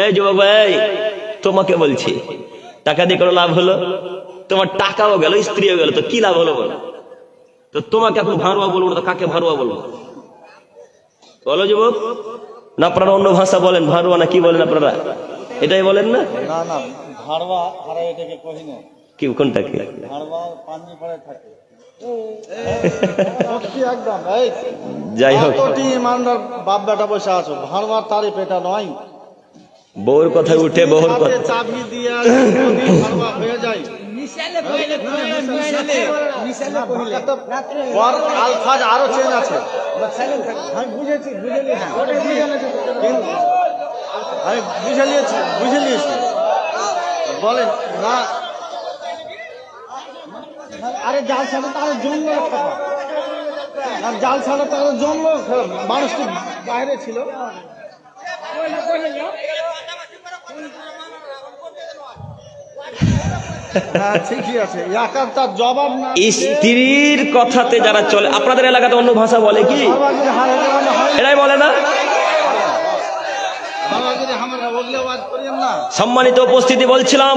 এই যুবক ভাই তোমাকে বলছি টাকা দিয়ে কোনো লাভ হলো? তোমার টাকাও গেল স্ত্রীও গেল তো কি লাভ হলো বলো? তো তোমাকে এখন ভারুয়া বলব না তো কাকে ভারুয়া বলব? বলো যুবক না আপনারা অন্য ভাষা বলেন ভারুয়া না কি বলেন আপনারা? এটাই বলেন না? না না ভাড়বা হারা এটাকে কহি না। কি কোনটা কি? ভাড়বা পাঞ্জি পড়ে থাকে। সত্যি একদম যাই হোক। কতটি ইমানদার বাপ বেটা বসে আছো ভাড়বার তারিফ এটা নয়। বউর কথা উঠে বউর কথা। চাবি দিয়ে হয়ে যায় আলফাজ আরও চেঞ্জ আছে। আমি বুঝে নিয়েছি। বুঝে নিয়েছি। বলেন না। আরে জাল ছাড়া তার জন্য খারাপ আর জাল ছাড়া তার জন্য খারাপ মানুষ বাইরে ছিল? স্ত্রীর কথাতে যারা চলে আপনাদের এলাকাতে অন্য ভাষা বলে কি? হয় এরাই বলে না? সম্মানিত উপস্থিতি বলছিলাম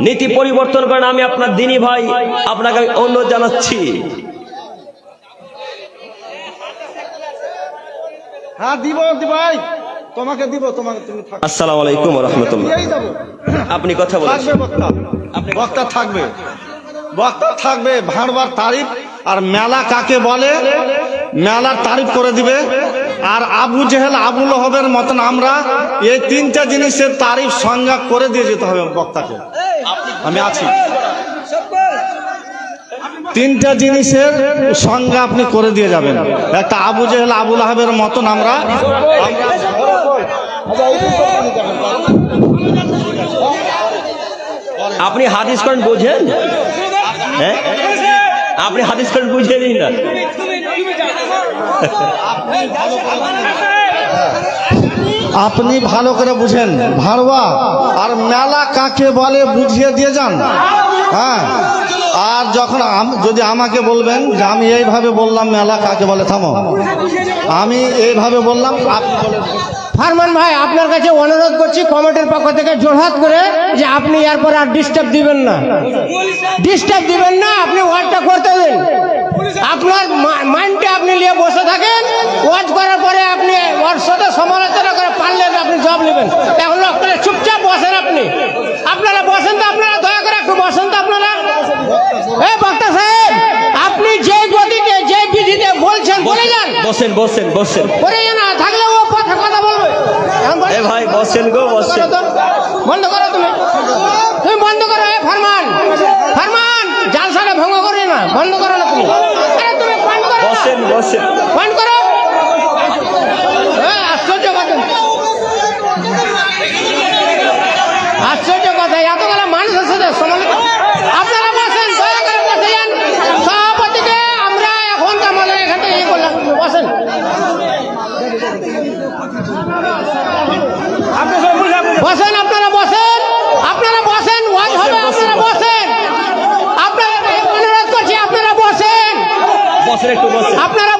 নীতি পরিবর্তন করেন আমি আপনার দিনী ভাই আপনাকে আমি অনুরোধ জানাচ্ছি। হ্যাঁ দিব ভাই তোমাকে দিব তোমাকে তুমি থাকো। আসসালামু আলাইকুম রহমতুল্লাহ আপনি কথা বলেন। বক্তা। বক্তা থাকবে। বক্তা থাকবে ভাঁড়বার তারিফ আর মেলা কাকে বলে মেলার তারিফ করে দিবে। আর আবু জেহেল আবুল হবের মতন আমরা এই তিনটা জিনিসের তারিফ সংজ্ঞা করে দিয়ে যেতে হবে বক্তাকে। আমি আছি। তিনটা জিনিসের সংজ্ঞা আপনি করে দিয়ে যাবেন। একটা আবু জেহেল আবুল আহবের মতন আমরা আপনি হাদিস করেন বোঝেন? হ্যাঁ? আপনি হাদিস করেন দিন না। আপনি ভালো করে বুঝেন। ভাড়বা আর মেলা কাকে বলে বুঝিয়ে দিয়ে যান। হ্যাঁ? আর যখন যদি আমাকে বলবেন যে আমি এইভাবে বললাম, মেলা কাকে বলে, থামো। আমি এইভাবে বললাম, আপনি ফারমান ভাই আপনার কাছে অনুরোধ করছি কমিটির পক্ষ থেকে জোরহাত করে যে আপনি এরপর আর ডিস্টার্ব দিবেন না। ডিস্টার্ব দিবেন না আপনি ওয়াজটা করতে দিন। আপনার মাইন্ডে আপনি নিয়ে বসে থাকেন ওয়াজ করার পরে আপনি ওর সাথে সমালোচনা করে পারলেন আপনি জব নেবেন। এখন আপনারা চুপচাপ বসেন আপনি। আপনারা বসেন তো আপনারা দয়া করে একটু বসেন তো আপনারা। এই বক্তা সাহেব আপনি যে গতিতে যে বিধিতে বলছেন বলে যান। বসেন বসেন বসেন করে যান না থাকলে ও কথা কথা বলবে এখন বলে- এ ভাই বসেন গো বসেন তো। বন্ধ করো তুমি। তুমি বন্ধ করো ফরমান। ফরমান জালসাটা ভঙ্গ করে না বন্ধ করো না তুমি। আরে তুমি বন্ধ করো না। বসেন বসেন। বন্ধ করো। আশ্চর্য কথা। আশ্চর্য কথা। এতগুলো মানুষের সাথে সমালোচনা বসেন আপনারা বসেন। আপনারা বসেন ওয়াজ হবে আপনারা বসেন। আপনারা অনুরোধ করছি আপনারা বসেন। আপনারা